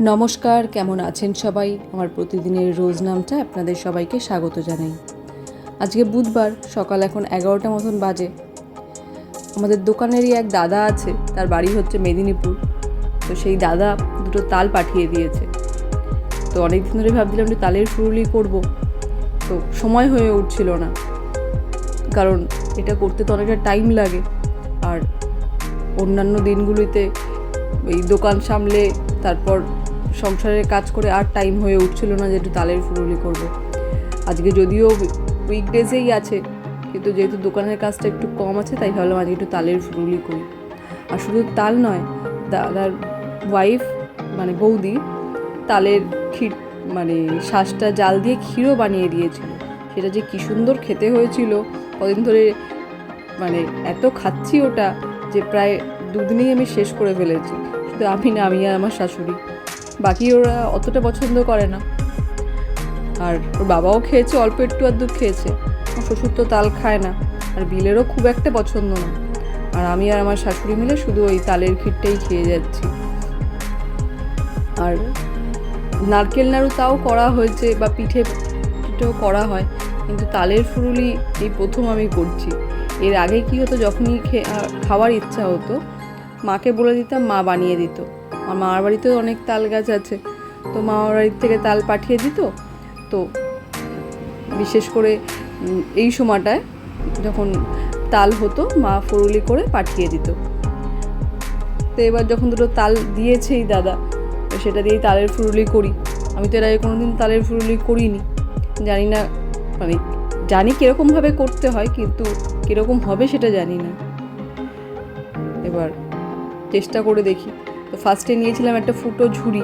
নমস্কার, কেমন আছেন সবাই? আমার প্রতিদিনের রোজ নামটা আপনাদের সবাইকে স্বাগত জানাই। আজকে বুধবার, সকাল এখন এগারোটা মতন বাজে। আমাদের দোকানেরই এক দাদা আছে, তার বাড়ি হচ্ছে মেদিনীপুর। তো সেই দাদা দুটো তাল পাঠিয়ে দিয়েছে। তো অনেক দিন ধরে ভাবছিলাম যে তালের ফুরুলি করব। তো সময় হয়ে উঠছিল না। কারণ এটা করতে তো অনেকটা টাইম লাগে। আর অন্যান্য দিনগুলিতে এই দোকান সামলে, তারপর সংসারের কাজ করে আর টাইম হয়ে উঠছিল না যে একটু তালের ফুরুলি করব। আজকে যদিও উইকডেজেই আছে, কিন্তু যেহেতু দোকানের কাজটা একটু কম আছে, তাই ভাবলাম আজকে একটু তালের ফুরুলি করি। আর শুধু তাল নয়, দাদার ওয়াইফ মানে বৌদি, তালের ক্ষীর মানে শ্বাসটা জাল দিয়ে ক্ষীরও বানিয়ে দিয়েছিল। সেটা যে কী সুন্দর খেতে হয়েছিল, কদিন ধরে মানে এত খাচ্ছি ওটা যে প্রায় দুদিনেই আমি শেষ করে ফেলেছি। শুধু আমি না, আমি আর আমার শাশুড়ি। বাকি ওরা অতটা পছন্দ করে না। আর ওর বাবাও খেয়েছে, অল্প একটু আধটু খেয়েছে। আমার শ্বশুর তো তাল খায় না, আর বিলেরও খুব একটা পছন্দ না। আর আমি আর আমার শাশুড়ি মিলে শুধু ওই তালের ক্ষীরটাই খেয়ে যাচ্ছি। আর নারকেল নাড়ু তাও করা হয়েছে, বা পিঠে পিঠেও করা হয়, কিন্তু তালের ফুরুলি এই প্রথম আমি করছি। এর আগে কি হতো, যখনই খাওয়ার ইচ্ছা হতো, মাকে বলে দিতাম, মা বানিয়ে দিত। আমার মামার বাড়িতেও অনেক তাল গাছ আছে। তো মামার বাড়ির থেকে তাল পাঠিয়ে দিত। তো বিশেষ করে এই সময়টায় যখন তাল হতো, মা ফুরুলি করে পাঠিয়ে দিত। তো এবার যখন দুটো তাল দিয়েছেই দাদা, তো সেটা দিয়েই তালের ফুরুলি করি। আমি তো এর আগে কোনোদিন তালের ফুরুলি করিনি। জানি না মানে জানি কীরকমভাবে করতে হয়, কিন্তু কীরকম হবে সেটা জানি না। এবার চেষ্টা করে দেখি। ফার্স্টে নিয়েছিলাম একটা ফুটো ঝুড়ি,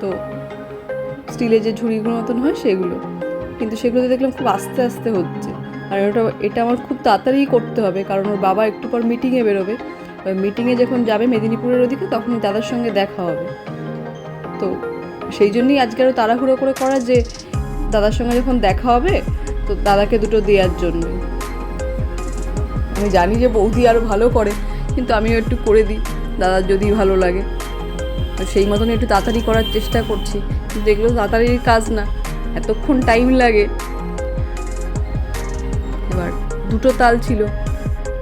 তো স্টিলের যে ঝুড়িগুলোর মতন হয় সেগুলো। কিন্তু সেগুলোতে দেখলাম খুব আস্তে আস্তে হচ্ছে। আর ওটা, এটা আমার খুব তাড়াতাড়ি করতে হবে, কারণ ওর বাবা একটু পর মিটিংয়ে বেরোবে। ওই মিটিংয়ে যখন যাবে মেদিনীপুরের ওদিকে, তখন দাদার সঙ্গে দেখা হবে। তো সেই জন্যই আজকে আরও তাড়াহুড়ো করে করা যে, দাদার সঙ্গে যখন দেখা হবে, তো দাদাকে দুটো দেওয়ার জন্য। আমি জানি যে বৌদি আরও ভালো করে, কিন্তু আমিও একটু করে দিই, দাদার যদি ভালো লাগে। তো সেই মতন একটু তাড়াতাড়ি করার চেষ্টা করছি। কিন্তু এগুলো তাড়াতাড়ির কাজ না, এতক্ষণ টাইম লাগে। এবার দুটো তাল ছিল,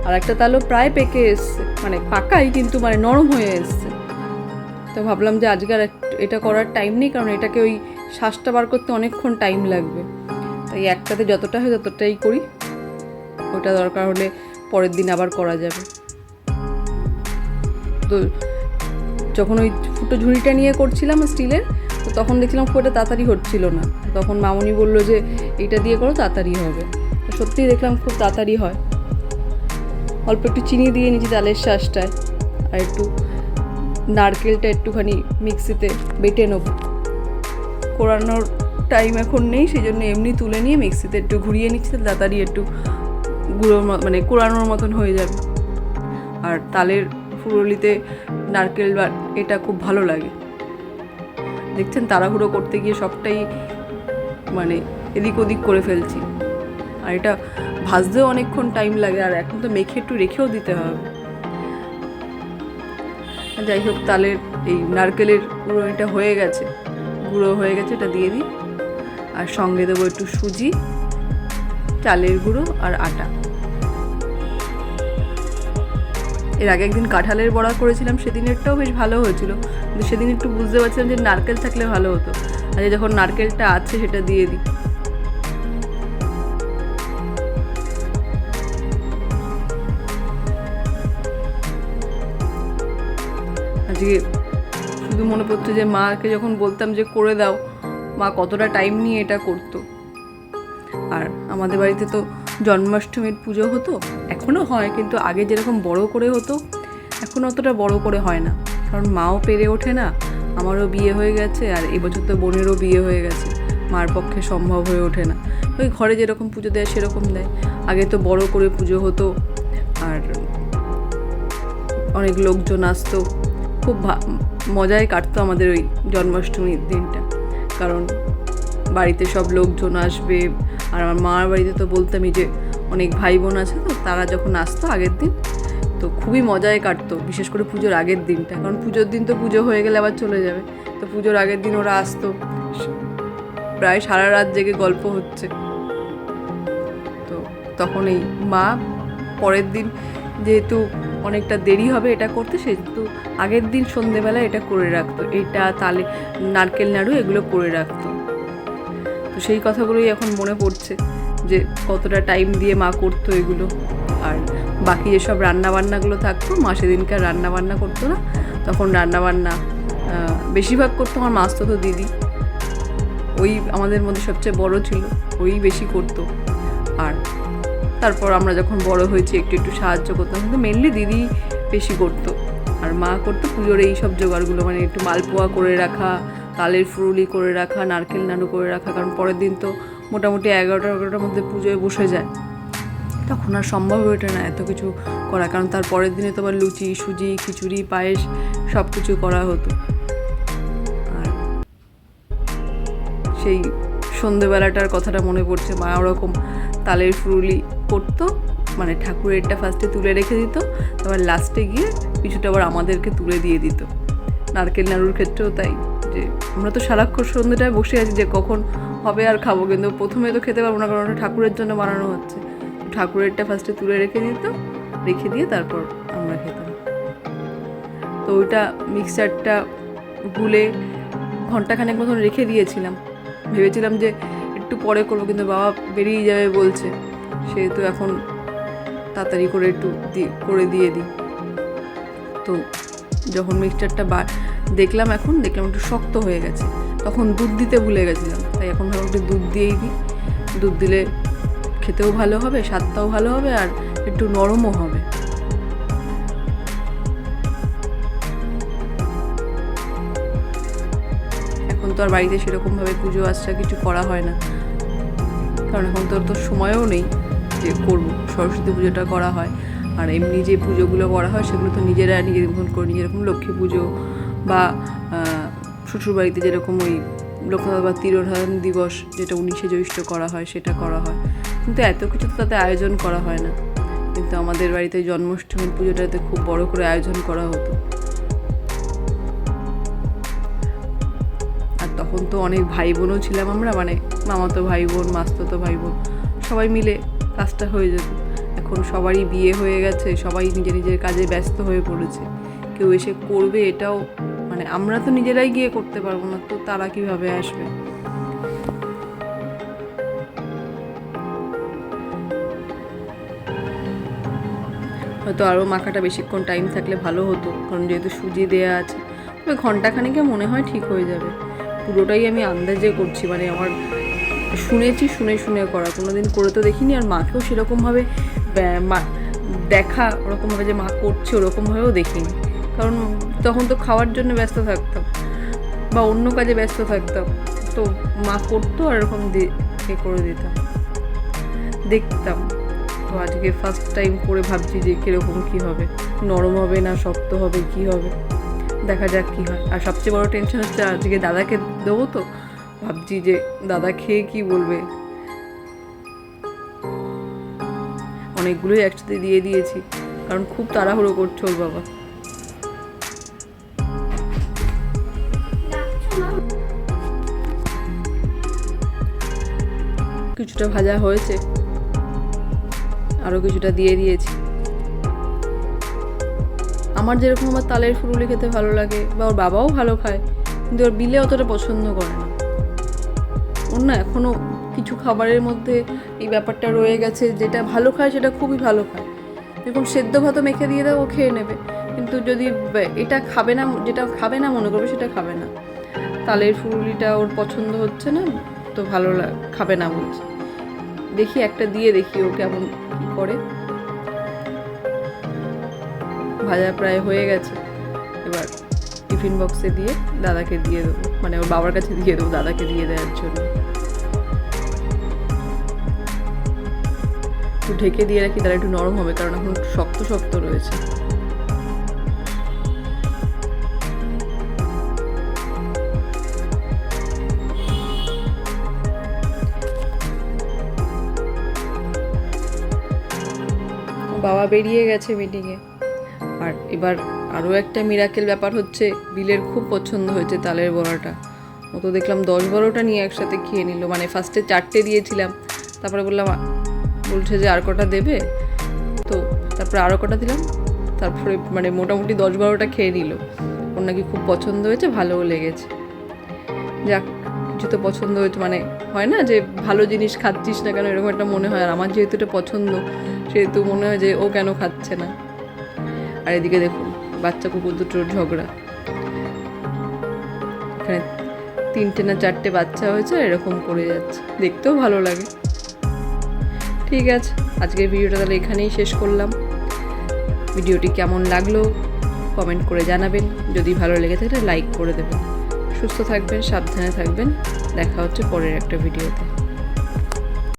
আর একটা তালও প্রায় পেকে এসছে মানে পাকাই কিন্তু মানে নরম হয়ে এসছে। তো ভাবলাম যে আজকে আর এটা করার টাইম নেই, কারণ এটাকে ওই শ্বাসটা বার করতে অনেকক্ষণ টাইম লাগবে। তাই একটাতে যতটা হয় ততটাই করি। ওটা দরকার হলে পরের দিন আবার করা যাবে। তো যখন ওই ফুটো ঝুড়িটা নিয়ে করছিলাম স্টিলের, তো তখন দেখছিলাম খুব একটা তাড়াতাড়ি হচ্ছিল না। তখন মামনি বলল যে, এইটা দিয়ে করো, তাড়াতাড়ি হবে। সত্যিই দেখলাম খুব তাড়াতাড়ি হয়। অল্প একটু চিনি দিয়ে নিয়েছি তালের শ্বাসটায় আর একটু নারকেলটা একটুখানি মিক্সিতে বেটে নেব। কোরানোর টাইম এখন নেই সেই জন্য এমনি তুলে নিয়ে মিক্সিতে একটু ঘুরিয়ে নিচ্ছি, তাড়াতাড়ি একটু গুঁড়োর ম- মানে কোরানোর মতন হয়ে যাবে। আর তালের ফুরুলিতে নারকেল বা এটা খুব ভালো লাগে। দেখছেন, তাড়াহুড়ো করতে গিয়ে সবটাই মানে এদিক ওদিক করে ফেলছি। আর এটা ভাজতেও অনেকক্ষণ টাইম লাগে, আর এখন তো মেখে একটু রেখেও দিতে হবে। যাই হোক, তালের এই নারকেলের পুরো এটা হয়ে গেছে। গুঁড়ো হয়ে গেছে, এটা দিয়ে দিই। আর সঙ্গে দেবো একটু সুজি, চালের গুঁড়ো আর আটা। এর আগে একদিন কাঁঠালের বড়া করেছিলাম, সেদিনেরটাও বেশ ভালো হয়েছিল। কিন্তু সেদিন একটু বুঝতে পারছিলাম যে নারকেল থাকলে ভালো হতো। আর এই যখন নারকেলটা আছে সেটা দিয়ে দিই। আজকে শুধু মনে পড়ছে যে মাকে যখন বলতাম যে করে দাও, মা কতটা টাইম নিয়ে এটা করতো। আর আমাদের বাড়িতে তো জন্মাষ্টমীর পুজো হতো এখনও হয়, কিন্তু আগে যেরকম বড় করে হতো, এখন অতটা বড় করে হয় না। কারণ মাও পেরে ওঠে না, আমারও বিয়ে হয়ে গেছে, আর এবছর তো বোনেরও বিয়ে হয়ে গেছে, মার পক্ষে সম্ভব হয়ে ওঠে না। ওই ঘরে যেরকম পুজো দেয়, সেরকম দেয়। আগে তো বড় করে পুজো হতো, আর অনেক লোকজন আসতো, খুব মজায় কাটতো আমাদের ওই জন্মাষ্টমীর দিনটা। কারণ বাড়িতে সব লোকজন আসবে আর আমার মার বাড়িতে তো বলতামই যে অনেক ভাই বোন আছে তো, তারা যখন আসতো আগের দিন, তো খুবই মজায় কাটতো, বিশেষ করে পুজোর আগের দিনটা। কারণ পুজোর দিন তো পুজো হয়ে গেলে আবার চলে যাবে। তো পুজোর আগের দিন ওরা আসতো। প্রায় সারা রাত জেগে গল্প হচ্ছে। তো তখন এই মা পরের দিন যেহেতু অনেকটা দেরি হবে এটা করতে, সেহেতু আগের দিন সন্ধেবেলা এটা করে রাখতো। এটা, তালে, নারকেল নাড়ু এগুলো করে রাখতো। সেই কথাগুলোই এখন মনে পড়ছে যে কতটা টাইম দিয়ে মা করতো এগুলো। আর বাকি যেসব রান্নাবান্নাগুলো থাকতো, মা সেদিনকার রান্নাবান্না করতো না, তখন রান্নাবান্না বেশিরভাগ করতো আমার মাস্তো তো দিদি। ওই আমাদের মধ্যে সবচেয়ে বড় ছিল, ওই বেশি করতো। আর তারপর আমরা যখন বড় হয়েছি, একটু একটু সাহায্য করতাম, কিন্তু মেনলি দিদি বেশি করতো। আর মা করতো পুজোর এই সব জোগাড়গুলো মানে একটু মালপোয়া করে রাখা তালের ফুরুলি করে রাখা, নারকেল নাড়ু করে রাখা, কারণ পরের দিন তো মোটামুটি এগারোটা, এগারোটার মধ্যে পুজোয় বসে যায়। তখন আর সম্ভব হয়ে ওঠে না এত কিছু করা, কারণ তার পরের দিনে তো আবার লুচি, সুজি, খিচুড়ি, পায়েস সব কিছু করা হতো। আর সেই সন্ধেবেলাটার কথাটা মনে পড়ছে, মা ওরকম তালের ফুরুলি করতো মানে ঠাকুরেরটা ফার্স্টে তুলে রেখে দিত, তারপর লাস্টে গিয়ে কিছুটা আবার আমাদেরকে তুলে দিয়ে দিত। নারকেল নাড়ুর ক্ষেত্রেও তাই। যে আমরা তো সারাক্ষণ সন্ধ্যেটায় বসে আছি যে কখন হবে আর খাব, কিন্তু প্রথমে তো খেতে পারব না, কারণ ওটা ঠাকুরের জন্য বানানো হচ্ছে। ঠাকুরেরটা ফার্স্টে তুলে রেখে দিত, রেখে দিয়ে তারপর আমরা খেতাম। তো ওইটা মিক্সারটা গুলে ঘন্টাখানেক মতন রেখে দিয়েছিলাম। ভেবেছিলাম যে একটু পরে করব, কিন্তু বাবা বেরিয়ে যাবে বলছে। সেহেতু এখন তাড়াতাড়ি করে একটু করে দিয়ে দিই। তো যখন মিক্সচারটা বা দেখলাম এখন, দেখলাম একটু শক্ত হয়ে গেছে। তখন দুধ দিতে ভুলে গেছিলাম, তাই এখন ভাবলাম একটু দুধ দিয়েই দিই। দুধ দিলে খেতেও ভালো হবে, স্বাদটাও ভালো হবে আর একটু নরমও হবে। এখন তো আর বাড়িতে সেরকমভাবে পুজো আচ্ছা কিছু করা হয় না। কারণ এখন তো তো সময়ও নেই যে করব, সরস্বতী পুজোটা করা হয়। আর এমনি যে পুজোগুলো করা হয়, সেগুলো তো নিজেরা নিজেদের মতন করে, নিজেরকম লক্ষ্মী পুজো বা শ্বশুরবাড়িতে যেরকম ওই লোকনাথ বা তিরোধান দিবস যেটা উনিশে জ্যৈষ্ঠ করা হয়, সেটা করা হয়। কিন্তু এত কিছু তো তাতে আয়োজন করা হয় না। কিন্তু আমাদের বাড়িতে জন্মাষ্টমী পুজোটাতে খুব বড় করে আয়োজন করা হতো। আর তখন তো অনেক ভাই বোনও ছিলাম আমরা মানে মামাতো ভাই বোন মাস্তুতো ভাই বোন সবাই মিলে কাজটা হয়ে যেত। এখন সবারই বিয়ে হয়ে গেছে, সবাই নিজের নিজের কাজে ব্যস্ত হয়ে পড়েছে। কেউ এসে করবে এটাও মানে আমরা তো নিজেরাই গিয়ে করতে পারব না, তো তারা কীভাবে আসবে? হয়তো আরও মাখাটা বেশিক্ষণ টাইম থাকলে ভালো হতো, কারণ যেহেতু সুজি দেয়া আছে, তবে ঘন্টাখানেকে মনে হয় ঠিক হয়ে যাবে। পুরোটাই আমি আন্দাজে করছি মানে আমার শুনেছি, শুনে শুনে করা। কোনো দিন করে তো দেখিনি, আর মাকেও সেরকমভাবে দেখা, ওরকমভাবে যে মা করছে, ওরকমভাবেও দেখিনি। কারণ তখন তো খাওয়ার জন্য ব্যস্ত থাকতাম বা অন্য কাজে ব্যস্ত থাকতাম। তো মা করতো আর এরকম দিয়ে করে দিতাম। দেখতাম। তো আজকে ফার্স্ট টাইম করে ভাবছি যে কীরকম কী হবে। নরম হবে না শক্ত হবে, কি হবে? দেখা যাক কী হয়। আর সবচেয়ে বড় টেনশন হচ্ছে আজকে দাদাকে দেবো তো। ভাবছি যে দাদা খেয়ে কি বলবে? অনেকগুলোই একসাথে দিয়ে দিয়েছি। কারণ খুব তাড়াহুড়ো করছে ওর বাবা। কিছুটা ভাজা হয়েছে। আরও কিছুটা দিয়ে দিয়েছি। আমার যেরকম আমার তালের ফুরুলি খেতে ভালো লাগে বা ওর বাবাও ভালো খায়, কিন্তু ওর বিলে অতটা পছন্দ করে না। ওর না এখনও কিছু খাবারের মধ্যে এই ব্যাপারটা রয়ে গেছে, যেটা ভালো খায় সেটা খুবই ভালো খায়। এরকম সেদ্ধ ভাতও মেখে দিয়ে দেয় ও খেয়ে নেবে। কিন্তু যদি এটা খাবে না, যেটা খাবে না মনে করবে সেটা খাবে না। তালের ফুরুলিটা ওর পছন্দ হচ্ছে না, তো ভালো খাবে না বলছে। দেখি, একটা দিয়ে দেখি ও কেমন করে। ভাজা প্রায় হয়ে গেছে। এবার টিফিন বক্সে দিয়ে দাদাকে দিয়ে দেবো। মানে ওর বাবার কাছে দিয়ে দেবো, দাদাকে দিয়ে দেওয়ার জন্য। একটু ঢেকে দিয়ে রাখি তাহলে একটু নরম হবে, কারণ এখন শক্ত শক্ত রয়েছে। বাবা বেরিয়ে গেছে মিটিংয়ে আর এবার আরও একটা মিরাকেল ব্যাপার হচ্ছে, বিলের খুব পছন্দ হয়েছে তালের বড়াটা। ও তো দেখলাম দশ বারোটা নিয়ে একসাথে খেয়ে নিল মানে ফার্স্টে চারটে দিয়েছিলাম। তারপরে বললাম, বলছে যে আর কটা দেবে? তো তারপরে আরও কটা দিলাম, তারপরে মানে মোটামুটি দশ বারোটা খেয়ে নিল। ওর নাকি খুব পছন্দ হয়েছে, ভালোও লেগেছে। যাক কিছু তো পছন্দ হয়েছে মানে হয় না যে ভালো জিনিস খাচ্ছিস না কেন, এরকম একটা মনে হয়। আর আমার যেহেতু এটা পছন্দ, সেহেতু মনে হয় যে ও কেন খাচ্ছে না। আর এদিকে দেখুন, বাচ্চা কুকুর দুটোর ঝগড়া। এখানে তিনটে না চারটে বাচ্চা হয়েছে, এরকম করে যাচ্ছে। দেখতেও ভালো লাগে। ঠিক আছে, আজকের ভিডিওটা তাহলে এখানেই শেষ করলাম। ভিডিওটি কেমন লাগল, কমেন্ট করে জানাবেন। যদি ভালো লেগে থাকে লাইক করে দেবেন। সুস্থ থাকবেন সাবধানে থাকবেন। দেখা হচ্ছে পরের একটা ভিডিওতে।